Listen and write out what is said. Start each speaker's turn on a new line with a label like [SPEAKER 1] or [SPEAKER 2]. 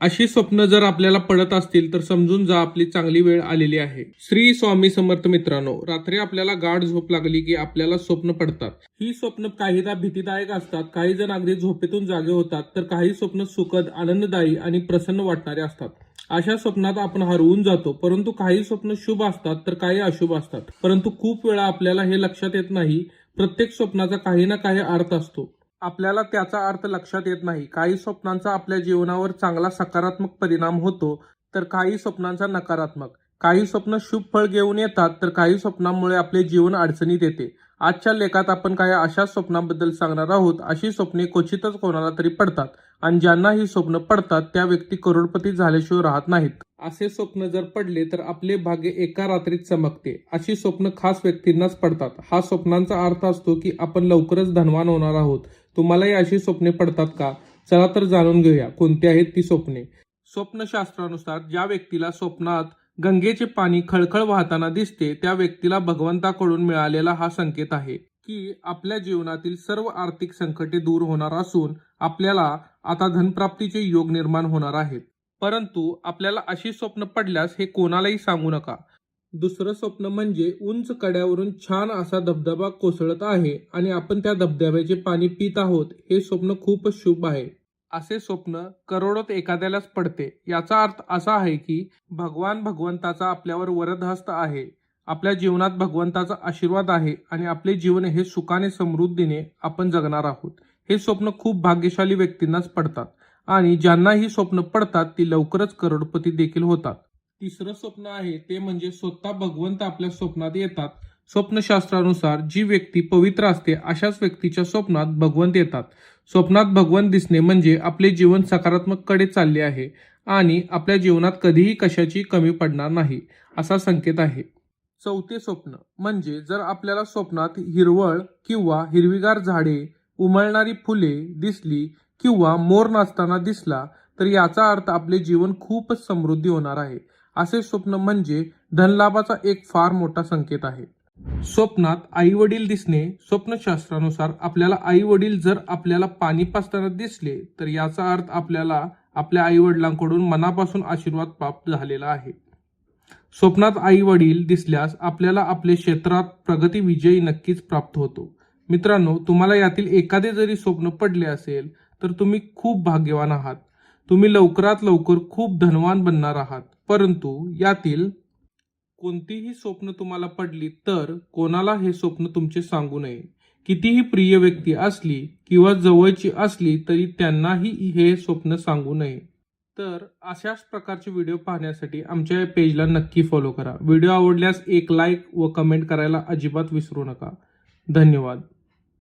[SPEAKER 1] अशी स्वप्न जर आपल्याला पडत असतील तर समजून जा आपली चांगली वेळ आलेली आहे. श्री स्वामी समर्थ मित्रांनो रात्री आपल्याला गाढ झोप लागली की आपल्याला स्वप्न पडतात. ही स्वप्न काहीदा भीतीदायक असतात काही जण अगदी झोपेतून जागे होतात तर काही स्वप्न सुखद आनंददायी आणि प्रसन्न वाटणारे असतात. अशा स्वप्नात आपण हरवून जातो परंतु काही स्वप्न शुभ असतात तर काही अशुभ असतात. परंतु खूप वेळा आपल्याला हे लक्षात येत नाही प्रत्येक स्वप्नाचा काही ना काही अर्थ असतो. आपल्याला त्याचा अर्थ लक्षात येत नाही. काही स्वप्नांचा आपल्या जीवनावर चांगला सकारात्मक परिणाम होतो तर काही स्वप्नांचा नकारात्मक. काही स्वप्न शुभ फळ घेऊन येतात तर काही स्वप्नांमुळे आपले जीवन अडचणीत येते. आजच्या लेखात आपण काही अशा स्वप्नांबद्दल सांगणार आहोत अशी स्वप्ने क्वचितच कोणाला तरी पडतात आणि ज्यांना ही स्वप्न पडतात त्या व्यक्ती करोडपती झाल्याशिवाय राहत नाहीत. असे स्वप्न जर पडले तर आपले भाग्य एका रात्रीत चमकते. अशी स्वप्न खास व्यक्तींनाच पडतात. हा स्वप्नांचा अर्थ असतो की आपण लवकरच धनवान होणार आहोत. तुम्हालाही अशी स्वप्ने पडतात का? चला तर जाणून घेऊया कोणती आहेत ती स्वप्ने? स्वप्नशास्त्रानुसार ज्या व्यक्तीला स्वप्नात गंगेचे पाणी खळखळ वाहताना दिसते त्या व्यक्तीला भगवंताकडून मिळालेला हा संकेत आहे की आपल्या जीवनातील सर्व आर्थिक संकटे दूर होणार असून आपल्याला आता धनप्राप्तीचे योग निर्माण होणार आहेत. परंतु आपल्याला अशी स्वप्न पडल्यास हे कोणालाही सांगू नका. दुसरं स्वप्न म्हणजे उंच कड्यावरून छान असा धबधबा कोसळत आहे आणि आपण त्या धबधब्याचे पाणी पित आहोत हे स्वप्न खूपच शुभ आहे. असे स्वप्न करोडोत एखाद्यालाच पडते. याचा अर्थ असा आहे की भगवान भगवंताचा आपल्यावर वरदहस्त आहे. आपल्या जीवनात भगवंताचा आशीर्वाद आहे आणि आपले जीवन हे सुखाने समृद्धीने आपण जगणार आहोत. हे स्वप्न खूप भाग्यशाली व्यक्तींनाच पडतात आणि ज्यांना ही स्वप्न पडतात ती लवकरच करोडपती देखील होतात. तिसरं स्वप्न आहे ते म्हणजे स्वतः भगवंत आपल्या स्वप्नात येतात. स्वप्नशास्त्रानुसार जी व्यक्ती पवित्र असते अशाच व्यक्तीच्या स्वप्नात भगवंत येतात. स्वप्नात भगवंत दिसणे म्हणजे आपले जीवन सकारात्मककडे चालले आहे आणि आपल्या जीवनात कधीही कशाची कमी पडणार नाही असा संकेत आहे. चौथे स्वप्न म्हणजे जर आपल्याला स्वप्नात हिरवळ किंवा हिरवीगार झाडे उमळणारी फुले दिसली किंवा मोर नाचताना दिसला तर याचा अर्थ आपले जीवन खूपच समृद्धी होणार आहे. असे स्वप्न म्हणजे धनलाभाचा एक फार मोठा संकेत आहे. स्वप्नात आई वडील दिसणे स्वप्नशास्त्रानुसार आपल्याला आई वडील जर आपल्याला पाणी पाजताना दिसले तर याचा अर्थ आपल्याला आपल्या आई वडिलांकडून मनापासून आशीर्वाद प्राप्त झालेला आहे. स्वप्नात आई वडील दिसल्यास आपल्याला आपले क्षेत्रात प्रगती विजयी नक्कीच प्राप्त होतो. मित्रांनो तुम्हाला यातील एखादे जरी स्वप्न पडले असेल तर तुम्ही खूप भाग्यवान आहात. तुम्ही लवकरात लवकर खूप धनवान बनणार आहात. परंतु यातील कोणतीही स्वप्न तुम्हाला पडली तर कोणाला हे स्वप्न तुमचे सांगू नये. कितीही प्रिय व्यक्ती असली किंवा जवळची असली तरी त्यांनाही हे स्वप्न सांगू नये. तर अशाच प्रकारचे व्हिडिओ पाहण्यासाठी आमच्या या पेजला नक्की फॉलो करा. व्हिडिओ आवडल्यास एक लाईक व कमेंट करायला अजिबात विसरू नका. धन्यवाद.